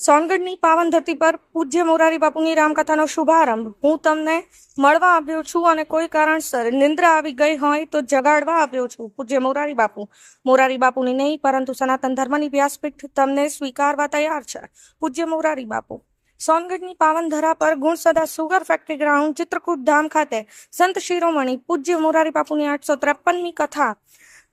સોનગઢની પાવન ધરતી પર પૂજ્ય મોરારી બાપુની રામકથાનો શુભારંભ. હું તમને મળવા આવ્યો છું અને કોઈ કારણસર નિંદ્રા આવી ગઈ હોય તો જગાડવા આવ્યો છું, પૂજ્ય મોરારી બાપુ. મોરારી બાપુની નહીં, પરંતુ સનાતન ધર્મની વ્યાસપીઠ તમને સ્વીકારવા તૈયાર છે, પૂજ્ય મોરારી બાપુ. સોનગઢની પાવન ધરા પર Gunsada sugar factory ground, Chitrakoot Dham ખાતે સંત શિરોમણી પૂજ્ય મોરારી બાપુની આઠસો ત્રેપનમી કથા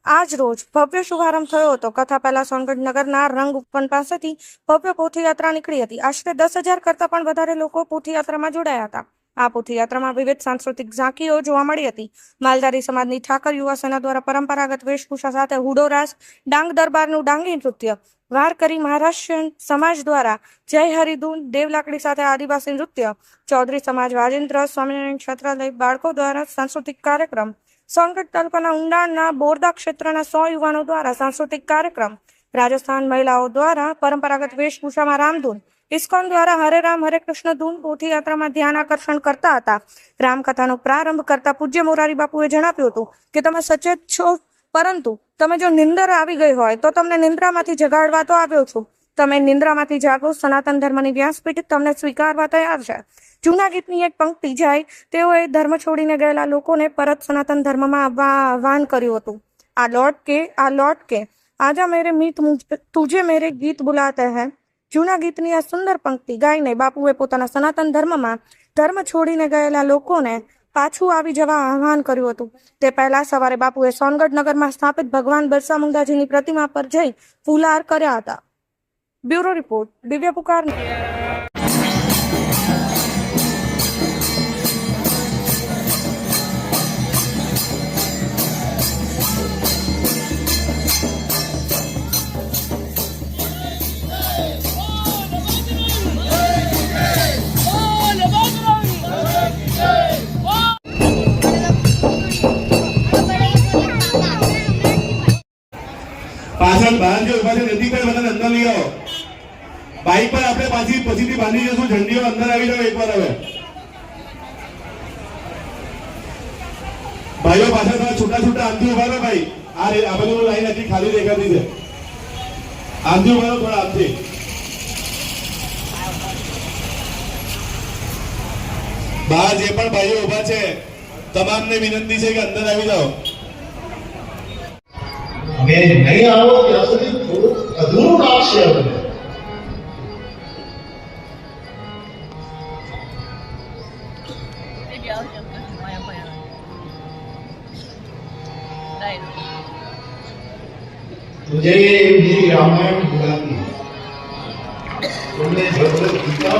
આજ રોજ ભવ્ય શુભારંભ થયો હતો. કથા પહેલા સોનગઢ નગરના રંગ ઉપવન પાસેથી ભવ્ય પોથીયાત્રા નીકળી હતી. આશરે દસ હજાર કરતાં પણ વધારે લોકો પોથીયાત્રામાં જોડાયા હતા. આ પોથીયાત્રામાં વિવિધ સાંસ્કૃતિક ઝાંકીઓ જોવા મળી હતી. માલધારી સમાજની ઠાકર યુવા સેના દ્વારા પરંપરાગત વેશભૂષા સાથે હુડો રાસ, ડાંગ દરબારનું ડાંગી નૃત્ય, વાર કરી મહારાષ્ટ્રીયન સમાજ દ્વારા જય હરિદૂન દેવલાકડી સાથે આદિવાસી નૃત્ય, ચૌધરી સમાજ વાજેન્દ્ર સ્વામિનારાયણ છાત્રાલય બાળકો દ્વારા સાંસ્કૃતિક કાર્યક્રમ સોનગઢ તાલુકાના ઊંડાણના બોરદા ક્ષેત્રના સો યુવાનો દ્વારા સાંસ્કૃતિક કાર્યક્રમ રાજસ્થાન મહિલાઓ દ્વારા પરંપરાગત વેશભૂષામાં રામધૂન, ઇસ્કોન દ્વારા હરે રામ, હરે કૃષ્ણ ધૂન, પોથીયાત્રામાં ધ્યાન આકર્ષણ કરતા હતા. રામકથાનો પ્રારંભ કરતા પૂજ્ય મોરારી બાપુએ જણાવ્યું હતું કે, તમે સચેત છો, પરંતુ તમે જો નિંદર આવી ગઈ હોય, તો તમને નિંદ્રામાંથી જગાડવા તો આવ્યો છું. તમે નિંદ્રામાંથી જાગો, સનાતન ધર્મની વ્યાસપીઠ તમને સ્વીકારવા તૈયાર છે. જૂના ગીતની એક પંક્તિ જાય, તેઓએ ધર્મ છોડીને ગયેલા લોકોને પરત સનાતન ધર્મમાં આવવા આહવાન કર્યું હતું. આ લોટ કે, આ લોટ કે, આજા મેરે મીત તુજે મેરે ગીત બુલાતે હે. જૂના ગીતની આ સુંદર પંક્તિ ગાઈને બાપુએ પોતાના સનાતન ધર્મમાં ધર્મ છોડીને ગયેલા લોકોને પાછું આવી જવા આહવાન કર્યું હતું. તે પહેલા સવારે બાપુએ સોનગઢ નગરમાં સ્થાપિત ભગવાન બિરસા મુંડાજીની પ્રતિમા પર જઈ ફૂલહાર કર્યા હતા. બ્યુરો રિપોર્ટ દિવ્ય પુકાર પાછળ બહાર જે ઊભા છે નજીક બધાને અંદર લઈ આવો. બાઈક પર આપણે પાછી પછીથી બાંધી જશું ઝંડીઓ અંદર આવી જાવ એકવાર હવે. ભાઈઓ પાછળ થોડા છૂટા છૂટા આમથી ઊભા રહો ભાઈ. આ આ બધું લાઈન હજી ખાલી દેખાતી છે. આમથી ઊભા રહો થોડા આમથી બહાર જે પણ ભાઈઓ ઊભા છે, તમામને વિનંતી છે કે અંદર આવી જાઓ. અમે નહીં આવો ત્યાં સુધી થોડું અધૂરું લાગશે અમને Maybe I'll jump with my plan. Right. तुझे ये मेरी रामायण बुलाती है तुमने जब तक गीता